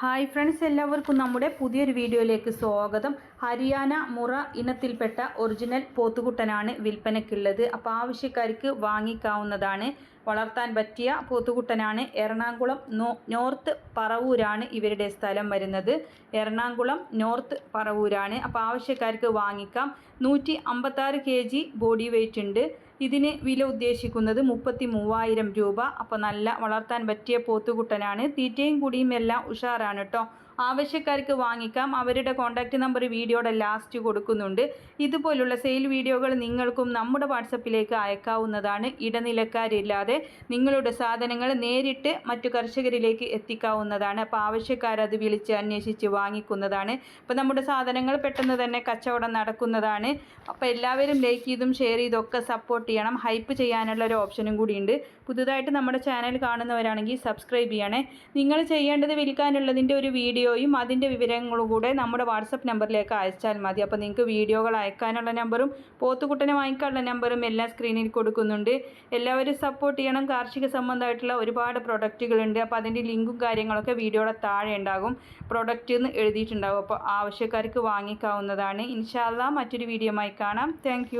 Hi friends എല്ലാവർക്കും നമ്മുടെ പുതിയൊരു വീഡിയോയിലേക്ക് സ്വാഗതം. ഹരിയാന മുറ ഇനത്തിൽപ്പെട്ട ഒറിജിനൽ പോത്തുകുട്ടനാണ് വിൽപ്പനയ്ക്കുള്ളത്. അപ്പോൾ ആവശ്യക്കാർക്ക് വാങ്ങിക്കാവുന്നതാണ്. വളർത്താൻ പറ്റിയ പോത്തുകുട്ടനാണ് എറണാകുളം നോർത്ത് പറവൂരാണ് ഇവരുടെ സ്ഥലം വരുന്നത്. എറണാകുളം നോർത്ത് പറവൂരാണ്. അപ്പോൾ ആവശ്യക്കാർക്ക് വാങ്ങിക്കാം. നൂറ്റി അമ്പത്താറ് കെ ജി ബോഡി വെയ്റ്റ് ഉണ്ട് ഇതിന് വില ഉദ്ദേശിക്കുന്നത് മുപ്പത്തി മൂവായിരം രൂപ. അപ്പോൾ നല്ല വളർത്താൻ പറ്റിയ പോത്തുകുട്ടനാണ്. തീറ്റയും കുടിയും എല്ലാം ഉഷാറാണ് കേട്ടോ ആവശ്യക്കാർക്ക് വാങ്ങിക്കാം. അവരുടെ കോൺടാക്റ്റ് നമ്പർ വീഡിയോയുടെ ലാസ്റ്റ് കൊടുക്കുന്നുണ്ട്. ഇതുപോലുള്ള സെയിൽ വീഡിയോകൾ നിങ്ങൾക്കും നമ്മുടെ വാട്സപ്പിലേക്ക് അയക്കാവുന്നതാണ്. ഇടനിലക്കാരില്ലാതെ നിങ്ങളുടെ സാധനങ്ങൾ നേരിട്ട് മറ്റു കർഷകരിലേക്ക് എത്തിക്കാവുന്നതാണ്. അപ്പോൾ ആവശ്യക്കാരത് വിളിച്ച് അന്വേഷിച്ച് വാങ്ങിക്കുന്നതാണ്. അപ്പോൾ നമ്മുടെ സാധനങ്ങൾ പെട്ടെന്ന് തന്നെ കച്ചവടം നടക്കുന്നതാണ്. അപ്പോൾ എല്ലാവരും ലൈക്ക് ചെയ്തും ഷെയർ ചെയ്തൊക്കെ സപ്പോർട്ട് ചെയ്യണം. ഹൈപ്പ് ചെയ്യാനുള്ള ഒരു ഓപ്ഷനും കൂടിയുണ്ട് പുതുതായിട്ട് നമ്മുടെ ചാനൽ കാണുന്നവരാണെങ്കിൽ സബ്സ്ക്രൈബ് ചെയ്യണേ. നിങ്ങൾ ചെയ്യേണ്ടത് വിൽക്കാനുള്ളതിന്റെ ഒരു വീഡിയോയും അതിന്റെ വിവരങ്ങളും കൂടെ നമ്മുടെ വാട്സപ്പ് നമ്പറിലേക്ക് അയച്ചാൽ മതി. അപ്പോൾ നിങ്ങൾക്ക് വീഡിയോകൾ അയക്കാനുള്ള നമ്പറും പോത്തുകുട്ടനെ വാങ്ങിക്കാനുള്ള നമ്പറും എല്ലാം സ്ക്രീനിൽ കൊടുക്കുന്നുണ്ട്. എല്ലാവരും സപ്പോർട്ട് ചെയ്യണം. കാർഷിക സംബന്ധമായിട്ടുള്ള ഒരുപാട് പ്രൊഡക്റ്റുകളുണ്ട് അപ്പോൾ അതിന്റെ ലിങ്കും കാര്യങ്ങളൊക്കെ വീഡിയോയുടെ താഴെ ഉണ്ടാകും. പ്രൊഡക്റ്റ് എന്ന് എഴുതിയിട്ടുണ്ടാകും അപ്പോൾ ആവശ്യക്കാർക്ക് വാങ്ങിക്കാവുന്നതാണ്. ഇൻഷാല്ല മറ്റൊരു ആയി കാണാം. താങ്ക്